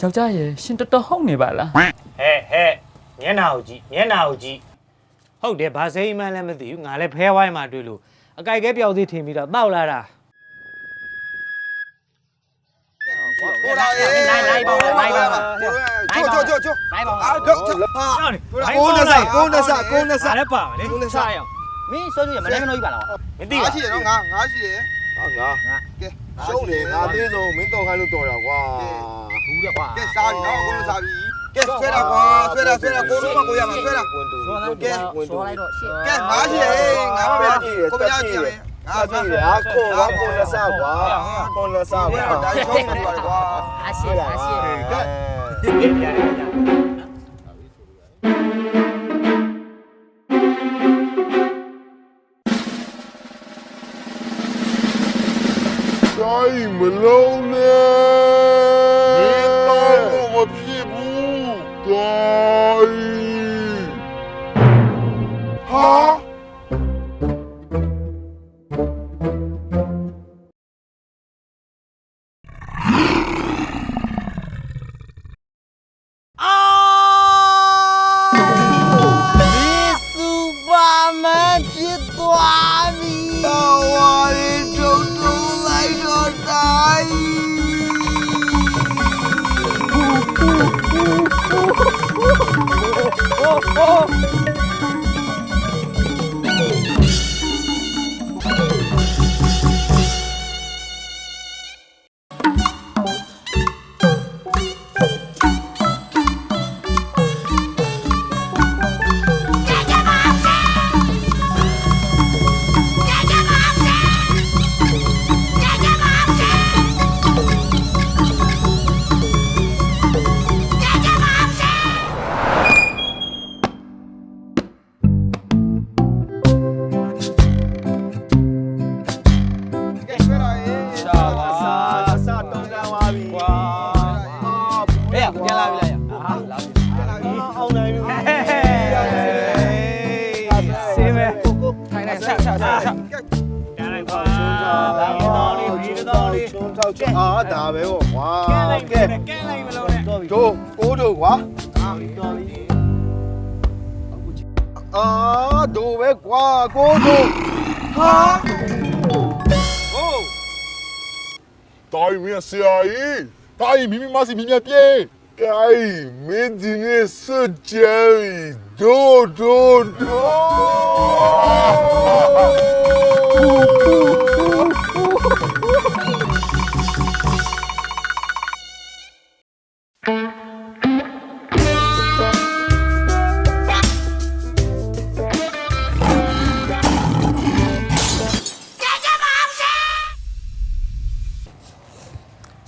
ယောက်ျားရဲ့ရှင်တော်တော်ဟုတ်နေပါလားဟဲ့ဟဲ့မျက်နှာကိုကြည့်မျက်နှာကိုကြည့်ဟုတ်တယ်ဘာစိမ်းမှန်းလည်းမသိဘူးငါလည်းဖဲဝိုင်းမှာတွေ့လို့အကြိုက်ကဲပြောက်သေးထင်ပြီးတော့တောက်လာတာကိုလာအေးနိုင်နိုင်ပါနိုင်ပါချိုချိုချိုချိုနိုင်ပါအာတော့ဟာကိုနဆာကိုနဆာကိုနဆာလည်းပါမယ်လေကိုနဆာမင်းစိုးရမလဲမလို့ပြပါလားမသိငါဘူးရှိတယ်နော်ငါငါရှိတယ် ဟာငါကဲရှုံးတယ်ငါသေးဆုံးမင်းတော်ခိုင်းလို့တော်တာကွာဘူးတဲ့ကွာကဲစားပြီနော်ကိုနဆာပြီကဲဆွဲတာကွာဆွဲတာဆွဲတာကိုလုံးမကိုရမှာဆွဲတာဝင်တူဆောလိုက်ကဲဆောလိုက်တော့ရှေ့ကဲငါရှိတယ်ငါမပဲကိုမရကြည့်မယ်ငါအာဆွဲပြီဟာကိုကကိုလက်စားကွာကိုလက်စားကွာဒါရှုံးနေပါကွာအရှေ့အရှေ့ကဲတိုင်းမ I'm alone now. oh, oh. oh. အာဒါပဲပေါ့ကွာကဲလိုက်ကဲကဲလိုက်မလို့နဲ့တို့ကိုတို့ကွာအာတို့ပဲကွာကိုတို့ဟာဟုတ်တိုင်းမင်းဆရာကြီးတိုင်းမိမိမစီမြင်မြပြေးကဲမင်းဒီနေ့စကြယ်ဒိုဒိုဒို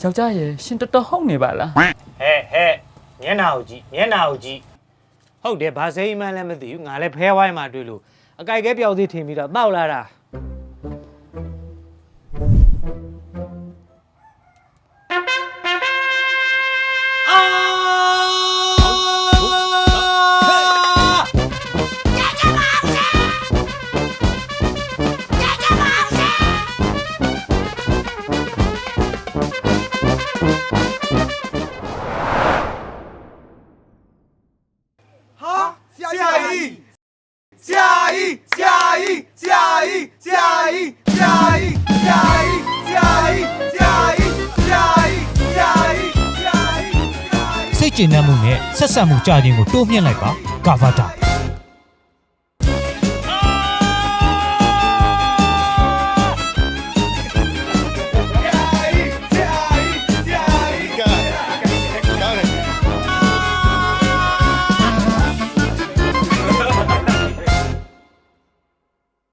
ယောက်ျားရဲ့ရှင်တော်တော်ဟုတ်နေပါလားဟဲ့ဟဲ့မျက်နှာကိုကြည့်မျက်နှာကိုကြည့်ဟုတ်တယ်ဘာစိမ်းမှန်းလည်းမသိဘူးငါလည်းဖဲဝိုင်းမှာတွေ့လို့အကြိုက်ကဲပြောက်သေးထင်ပြီးတော့တောက်လာတာ ကြီးဆရာကြီးဆရာကြီးဆရာကြီးဆရာကြီးဆရာကြီးဆရာကြီးဆရာကြီးဆရာကြီးဆရာကြီးစိတ်ကျေနပ်မှုနဲ့ဆက်ဆက်မှုကြခြင်းကိုတိုးမြှင့်လိုက်ပါကာဗာတာ